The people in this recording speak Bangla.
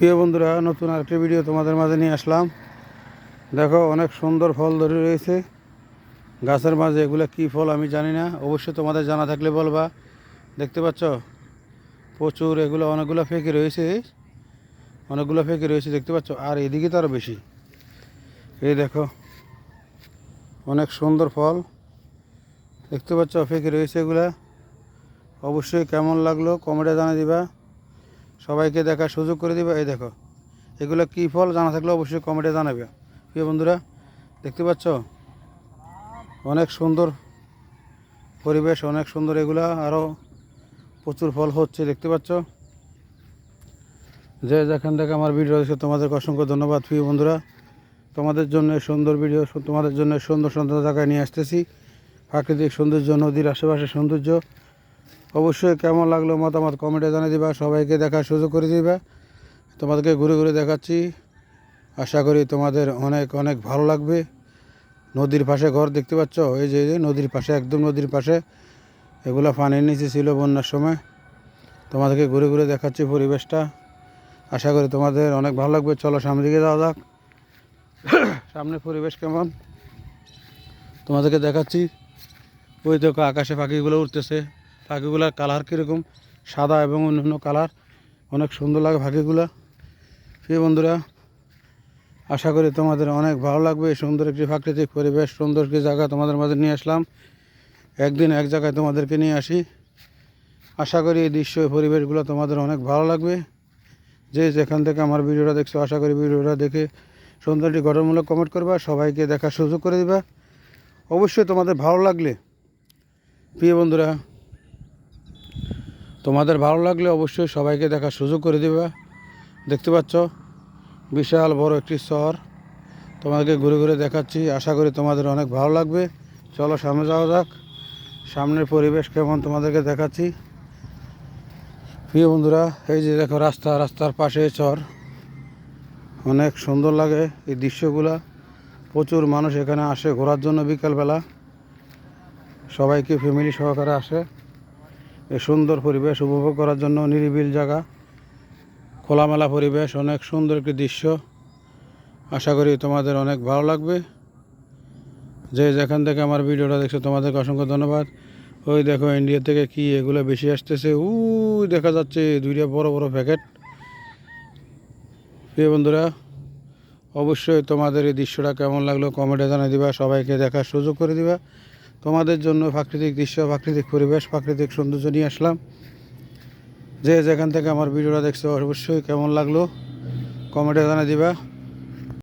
প্রিয় বন্ধুরা, নতুন আরেকটি ভিডিও তোমাদের মাঝে নিয়ে আসলাম। দেখো, অনেক সুন্দর ফল ধরে রয়েছে। গাছের মাঝে এগুলো কী ফল আমি জানি না। অবশ্যই তোমাদের জানা থাকলে বলবা। দেখতে পাচ্ছ? প্রচুর এগুলো, অনেকগুলো ফেঁকে রয়েছে। অনেকগুলো ফেঁকে রয়েছে, দেখতে পাচ্ছ? আর এদিকে তো আরও বেশি। এই দেখো, অনেক সুন্দর ফল। দেখতে পাচ্ছ? ফেঁকে রয়েছে এগুলা। অবশ্যই কেমন লাগল কমেন্টে জানিয়ে দিবা। সবাইকে দেখার সুযোগ করে দিবা। এই দেখো, এগুলো কী ফল? জানা থাকলে অবশ্যই কমেন্টে জানাবে। প্রিয় বন্ধুরা, দেখতে পাচ্ছ? অনেক সুন্দর পরিবেশ, অনেক সুন্দর এগুলা আরও প্রচুর ফল হচ্ছে, দেখতে পাচ্ছ? যে যেখান থেকে আমার ভিডিও দেখছে, তোমাদেরকে অসংখ্য ধন্যবাদ, প্রিয় বন্ধুরা। তোমাদের জন্য সুন্দর ভিডিও, তোমাদের জন্য সুন্দর সুন্দর জায়গায় নিয়ে আসতেছি। প্রাকৃতিক সৌন্দর্য, নদীর আশেপাশে সৌন্দর্য অবশ্যই কেমন লাগল মতামত কমেন্টে জানিয়ে দিবা, সবাইকে দেখার সুযোগ করে দিবা। তোমাদেরকে ঘুরে ঘুরে দেখাচ্ছি। আশা করি তোমাদের অনেক অনেক ভালো লাগবে। নদীর পাশে ঘর দেখতে পাচ্ছ? এই যে নদীর পাশে, একদম নদীর পাশে। এগুলো পানির নিচে ছিল বন্যার সময়। তোমাদেরকে ঘুরে ঘুরে দেখাচ্ছি পরিবেশটা। আশা করি তোমাদের অনেক ভালো লাগবে। চলো সামনে দিকে যাওয়া যাক। সামনে পরিবেশ কেমন? তোমাদেরকে দেখাচ্ছি। ওই দেখো আকাশে পাখিগুলো উঠতেছে পাখিগুলোর কালার কীরকম? সাদা এবং অন্যান্য কালার অনেক সুন্দর লাগে পাখিগুলো প্রিয় বন্ধুরা, আশা করি তোমাদের অনেক ভালো লাগবে। এই সুন্দর একটি প্রাকৃতিক পরিবেশ, সুন্দর একটি জায়গা তোমাদের মাঝে নিয়ে আসলাম। একদিন এক জায়গায় তোমাদেরকে নিয়ে আসি। আশা করি এই দৃশ্য পরিবেশগুলো তোমাদের অনেক ভালো লাগবে। যে যেখান থেকে আমার ভিডিওটা দেখছ, আশা করি ভিডিওটা দেখে সুন্দর একটি গঠনমূলক কমেন্ট করবা, সবাইকে দেখার সুযোগ করে দিবা। অবশ্যই তোমাদের ভালো লাগলে। প্রিয় বন্ধুরা তোমাদের ভালো লাগলে অবশ্যই সবাইকে দেখার সুযোগ করে দিবা। দেখতে পাচ্ছ? বিশাল বড় একটি শহর। তোমাদেরকে ঘুরে ঘুরে দেখাচ্ছি। আশা করি তোমাদের অনেক ভালো লাগবে। চলো সামনে যাওয়া যাক। সামনের পরিবেশ কেমন তোমাদেরকে দেখাচ্ছি। প্রিয় বন্ধুরা, এই যে দেখো রাস্তা, রাস্তার পাশে চর অনেক সুন্দর লাগে এই দৃশ্যগুলা। প্রচুর মানুষ এখানে আসে ঘোরার জন্য বিকালবেলা। সবাইকে ফ্যামিলি সহকারে আসে। এই সুন্দর পরিবেশ উপভোগ করার জন্য নিরিবিল জায়গা, খোলামেলা পরিবেশ, অনেক সুন্দর একটি দৃশ্য। আশা করি তোমাদের অনেক ভালো লাগবে। যে যেখান থেকে আমার ভিডিওটা দেখছ, তোমাদেরকে অসংখ্য ধন্যবাদ। ওই দেখো ইন্ডিয়া থেকে কি এগুলো বেশি আসতেছে। উ দেখা যাচ্ছে দুইটা বড় বড় প্যাকেট প্রিয় বন্ধুরা, অবশ্যই তোমাদের এই দৃশ্যটা কেমন লাগল? কমেন্টে জানিয়ে দিবা। সবাইকে দেখার সুযোগ করে দিবা। তোমাদের জন্য প্রাকৃতিক দৃশ্য, প্রাকৃতিক পরিবেশ, প্রাকৃতিক সৌন্দর্য নিয়ে আসলাম। যে যেখান থেকে আমার ভিডিওটা দেখছ, অবশ্যই কেমন লাগল? কমেন্টে জানিয়ে দিবা।